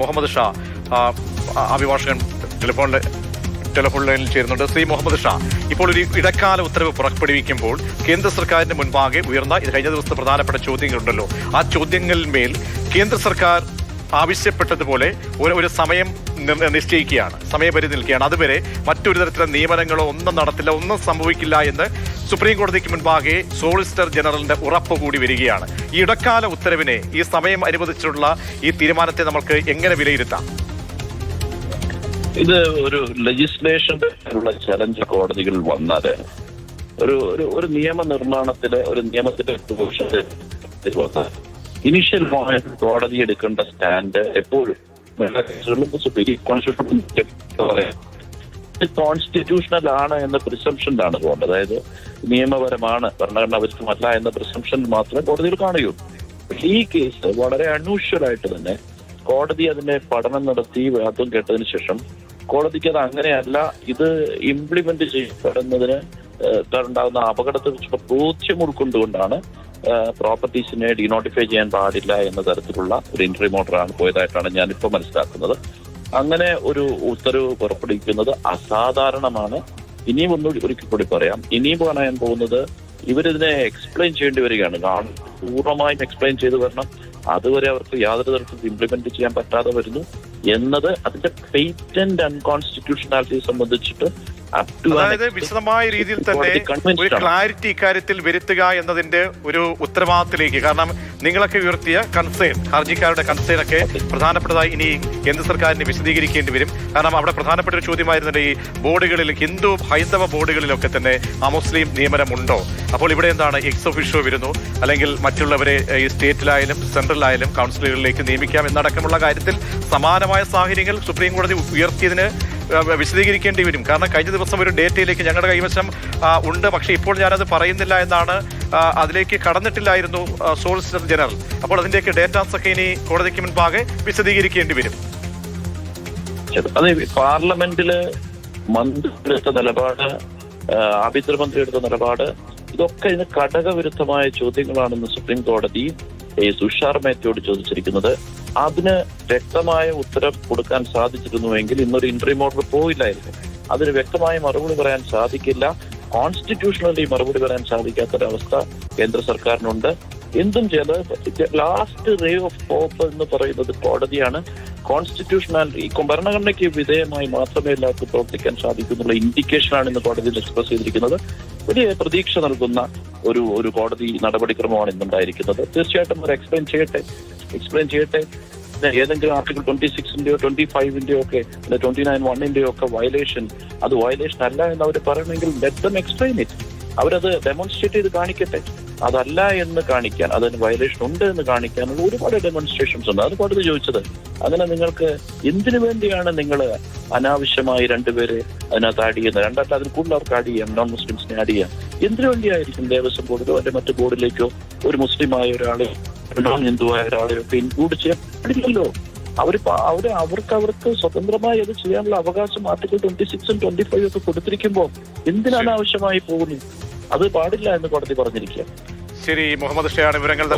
മുഹമ്മദ് ഷാ അഭിഭാഷകൻ ടെലിഫോണിൽ ടെലിഫോൺ ലൈനിൽ ചേരുന്നുണ്ട്. ശ്രീ മുഹമ്മദ് ഷാ ഇപ്പോൾ ഒരു ഇടക്കാല ഉത്തരവ് പുറപ്പെടുവിക്കുമ്പോൾ കേന്ദ്ര സർക്കാരിന്റെ മുൻപാകെ ഉയർന്ന കഴിഞ്ഞ ദിവസത്തെ പ്രധാനപ്പെട്ട ചോദ്യങ്ങളുണ്ടല്ലോ. ആ ചോദ്യങ്ങളിന്മേൽ കേന്ദ്ര സർക്കാർ ആവശ്യപ്പെട്ടതുപോലെ ഒരു ഒരു സമയം നിശ്ചയിക്കുകയാണ്. സമയപരിധി നിൽക്കുകയാണ്. അതുവരെ മറ്റൊരു തരത്തിലുള്ള നിയമനങ്ങളോ ഒന്നും നടത്തില്ല ഒന്നും സംഭവിക്കില്ല എന്ന് സുപ്രീം കോടതിക്ക് മുൻപാകെ സോളിസിറ്റർ ജനറലിന്റെ ഉറപ്പ് കൂടി വരികയാണ്. ഈ ഇടക്കാല ഉത്തരവിനെ ഈ സമയം അനുവദിച്ചിട്ടുള്ള ഈ തീരുമാനത്തെ നമുക്ക് എങ്ങനെ വിലയിരുത്താം? ഇത് ഒരു ലെജിസ്ലേഷൻ ചലഞ്ച് കോടതികൾ വന്നാൽ ഒരു ഒരു ഒരു നിയമനിർമ്മാണത്തിലെ ഒരു നിയമത്തിന്റെ ഇനിഷ്യൽ പോയിന്റ് കോടതി എടുക്കേണ്ട സ്റ്റാൻഡ് എപ്പോഴും കോൺസ്റ്റിറ്റ്യൂഷണൽ ആണ് എന്ന പ്രിസംഷനിലാണ് പോകേണ്ടത് അതായത് നിയമപരമാണ് ഭരണഘടനാ വിരുദ്ധമല്ല എന്ന പ്രിസംഷൻ മാത്രമേ കോടതിയിൽ കാണുകയുള്ളൂ. ഈ കേസ് വളരെ അൺയൂഷ്വൽ ആയിട്ട് തന്നെ കോടതി അതിന്റെ പഠനം നടത്തി വാദം കേട്ടതിന് ശേഷം കോടതിക്ക് അത് അങ്ങനെയല്ല ഇത് ഇംപ്ലിമെന്റ് ചെയ്യപ്പെടുന്നതിന് ഉണ്ടാകുന്ന അപകടത്തെ കുറിച്ചുള്ള ബോധ്യം ഉൾക്കൊണ്ടുകൊണ്ടാണ് പ്രോപ്പർട്ടീസിനെ ഡിനോട്ടിഫൈ ചെയ്യാൻ പാടില്ല എന്ന തരത്തിലുള്ള ഒരു ഇൻട്രി മോട്ടറാണ് പോയതായിട്ടാണ് ഞാൻ ഇപ്പോൾ മനസ്സിലാക്കുന്നത്. അങ്ങനെ ഒരു ഉത്തരവ് പുറപ്പെടുവിക്കുന്നത് അസാധാരണമാണ്. ഇനിയും ഒന്നുകൂടി ഒരിക്കൽ കൂടി പറയാം. ഇനിയും പറയാൻ പോകുന്നത് ഇവരിതിനെ എക്സ്പ്ലെയിൻ ചെയ്യേണ്ടി വരികയാണ്. പൂർണമായും എക്സ്പ്ലെയിൻ ചെയ്തു വരണം. അതുവരെ അവർക്ക് യാതൊരു തരത്തിൽ ഇംപ്ലിമെന്റ് ചെയ്യാൻ പറ്റാതെ വരുന്നു. എന്നത് അതിന്റെ പേറ്റന്റ് അൺകോൺസ്റ്റിറ്റ്യൂഷണാലിറ്റി സംബന്ധിച്ചിട്ട് അതായത് വിശദമായ രീതിയിൽ തന്നെ ഒരു ക്ലാരിറ്റി ഇക്കാര്യത്തിൽ വരുത്തുക എന്നതിന്റെ ഒരു ഉത്തരവാദിത്തത്തിലേക്ക്. കാരണം നിങ്ങളൊക്കെ ഉയർത്തിയ കൺസേൺ ഹർജിക്കാരുടെ കൺസേൺ ഒക്കെ പ്രധാനപ്പെട്ടതായി ഇനി കേന്ദ്ര സർക്കാരിന് വിശദീകരിക്കേണ്ടി വരും. കാരണം അവിടെ പ്രധാനപ്പെട്ട ഒരു ചോദ്യമായിരുന്നില്ല ഈ ബോർഡുകളിൽ ഹിന്ദു ഹൈന്ദവ ബോർഡുകളിലൊക്കെ തന്നെ അമുസ്ലിം നിയമനമുണ്ടോ? അപ്പോൾ ഇവിടെ എന്താണ് എക്സ് ഒഫീഷ്യോ വരുന്നു? അല്ലെങ്കിൽ മറ്റുള്ളവരെ ഈ സ്റ്റേറ്റിലായാലും സെൻട്രലായാലും കൗൺസിലുകളിലേക്ക് നിയമിക്കാം എന്നടക്കമുള്ള കാര്യത്തിൽ സമാനമായ സാഹചര്യങ്ങൾ സുപ്രീം കോടതി ഉയർത്തിയതിന് വിശദീകരിക്കേണ്ടി വരും. കാരണം കഴിഞ്ഞ ദിവസം ഒരു ഡേറ്റയിലേക്ക് ഞങ്ങളുടെ കൈവശം ഉണ്ട്. പക്ഷേ ഇപ്പോൾ ഞാനത് പറയുന്നില്ല എന്നാണ് അതിലേക്ക് കടന്നിട്ടില്ലായിരുന്നു സോളിസിറ്റർ ജനറൽ. അപ്പോൾ അതിന്റെയൊക്കെ ഡേറ്റാസ് ഒക്കെ ഇനി കോടതിക്ക് മുൻപാകെ വിശദീകരിക്കേണ്ടി വരും. അതെ പാർലമെന്റിൽ മന്ത്രി എടുത്ത നിലപാട് ആഭ്യന്തരമന്ത്രി എടുത്ത നിലപാട് ഇതൊക്കെ ഇതിന് ഘടകവിരുദ്ധമായ ചോദ്യങ്ങളാണെന്ന് സുപ്രീം കോടതി ഈ തുഷാർ മേത്തയോട് ചോദിച്ചിരിക്കുന്നത്. അതിന് വ്യക്തമായ ഉത്തരം കൊടുക്കാൻ സാധിച്ചിരുന്നുവെങ്കിൽ ഇന്നൊരു ഇന്റർവ്യൂ ഓർഡർ പോയില്ലായിരുന്നു. അതിന് വ്യക്തമായ മറുപടി പറയാൻ സാധിക്കില്ല. കോൺസ്റ്റിറ്റ്യൂഷണലി മറുപടി പറയാൻ സാധിക്കാത്തൊരവസ്ഥ കേന്ദ്ര സർക്കാരിനുണ്ട്. എന്തും ചെയ്ത് ലാസ്റ്റ് റേ ഓഫ് ഹോപ്പ് എന്ന് പറയുന്നത് കോടതിയാണ്. കോൺസ്റ്റിറ്റ്യൂഷണൽ ഈ ഭരണഘടനയ്ക്ക് വിധേയമായി മാത്രമേ എല്ലാവർക്കും പ്രവർത്തിക്കാൻ സാധിക്കുന്നുള്ള ഇൻഡിക്കേഷനാണ് ഇന്ന് കോടതിയിൽ എക്സ്പ്രസ് ചെയ്തിരിക്കുന്നത്. വലിയ പ്രതീക്ഷ നൽകുന്ന ഒരു ഒരു കോടതി നടപടിക്രമമാണ് ഇന്നുണ്ടായിരിക്കുന്നത്. തീർച്ചയായിട്ടും അവർ എക്സ്പ്ലെയിൻ ചെയ്യട്ടെ എക്സ്പ്ലെയിൻ ചെയ്യട്ടെ. ഏതെങ്കിലും ആർട്ടിക്കിൾ ട്വന്റി സിക്സിന്റെയോ ട്വന്റി ഫൈവിന്റെയോ ഒക്കെ ട്വന്റി നയൻ വണ്ണിന്റെയോ ഒക്കെ വയലേഷൻ അത് വയലേഷൻ അല്ല എന്ന് അവർ പറയണമെങ്കിൽ ലെറ്റ് ദം എക്സ്പ്ലെയിൻ ഇറ്റ് അവരത് ഡെമോൺസ്ട്രേറ്റ് ചെയ്ത് കാണിക്കട്ടെ. അതല്ല എന്ന് കാണിക്കാൻ അതിന് വയലേഷൻ ഉണ്ട് എന്ന് കാണിക്കാൻ ഒരുപാട് ഡെമോൺസ്ട്രേഷൻസ് ഉണ്ട്. അത് കോടതി ചോദിച്ചത് അങ്ങനെ നിങ്ങൾക്ക് എന്തിനു വേണ്ടിയാണ് നിങ്ങൾ അനാവശ്യമായി രണ്ടുപേരെ അതിനകത്ത് ആഡ് ചെയ്യുന്നത്? രണ്ടാമത്തെ അതിന് കൂടുതൽ അവർക്ക് ആഡ് ചെയ്യാം നോൺ മുസ്ലിംസിനെ ആഡ് ചെയ്യാം. എന്തിനു വേണ്ടിയായിരിക്കും ദേവസ്വം ബോർഡിലോ അല്ലെ മറ്റു ബോർഡിലേക്കോ ഒരു മുസ്ലിമായ ഒരാളെ ഒരു നോൺ ഹിന്ദുവായ ഒരാളെയോ ഒക്കെ ഇൻക്ലൂഡ് ചെയ്യാൻ പാടില്ലല്ലോ അവർ അവർ അവർക്ക് അവർക്ക് സ്വതന്ത്രമായി അത് ചെയ്യാനുള്ള അവകാശം ആർട്ടിക്കിൾ ട്വന്റി സിക്സും ട്വന്റി ഫൈവ് ഒക്കെ കൊടുത്തിരിക്കുമ്പോൾ എന്തിനാണ് ആവശ്യമായി പോകുന്നു അത് പാടില്ല എന്ന് കോടതി പറഞ്ഞിരിക്കുക ശരി മുഹമ്മദ് ഷെയാണ് വിവരങ്ങൾ നൽകി.